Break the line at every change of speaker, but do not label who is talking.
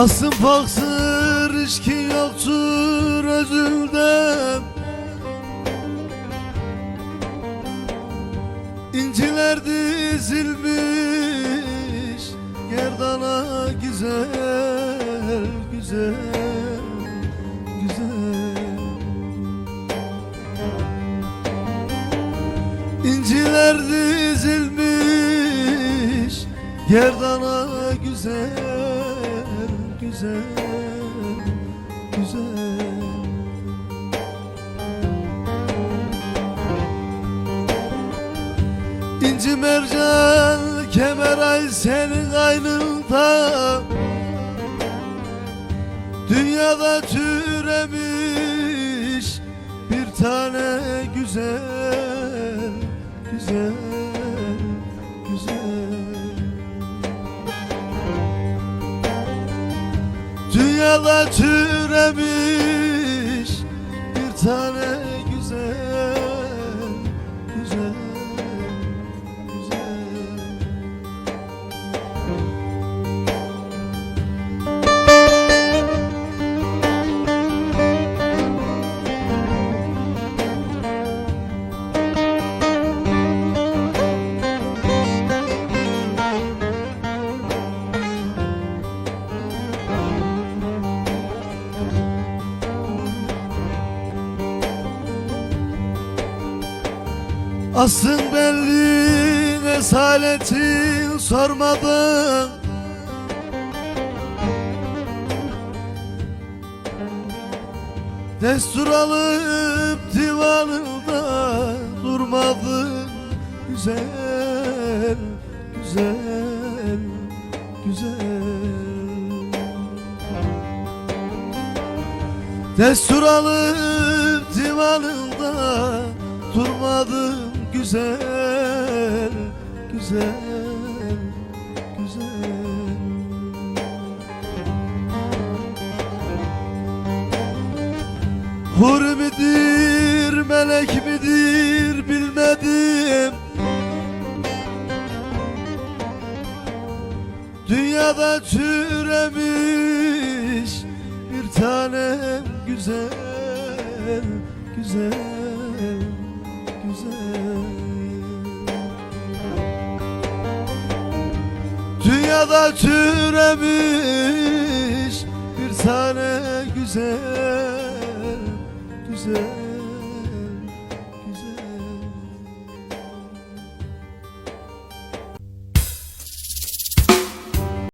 Asım faksır içki yoktur özümde İnciler dizilmiş Gerdana güzel güzel güzel. İnciler dizilmiş Gerdana güzel güzel güzel. İnci mercan kemer ay senin aynında. Dünyada türemiş bir tane güzel Güzel, Dünyada türemiş bir tane güzel Asın belli esaletin sormadın Destur alıp divanında durmadın. Güzel, güzel, güzel. Destur alıp divanında durmadım güzel, güzel, güzel. Hur midir, melek midir bilmedim Dünyada türemiş bir tanem güzel, güzel, güzel Dünyada türemiş bir tane güzel, güzel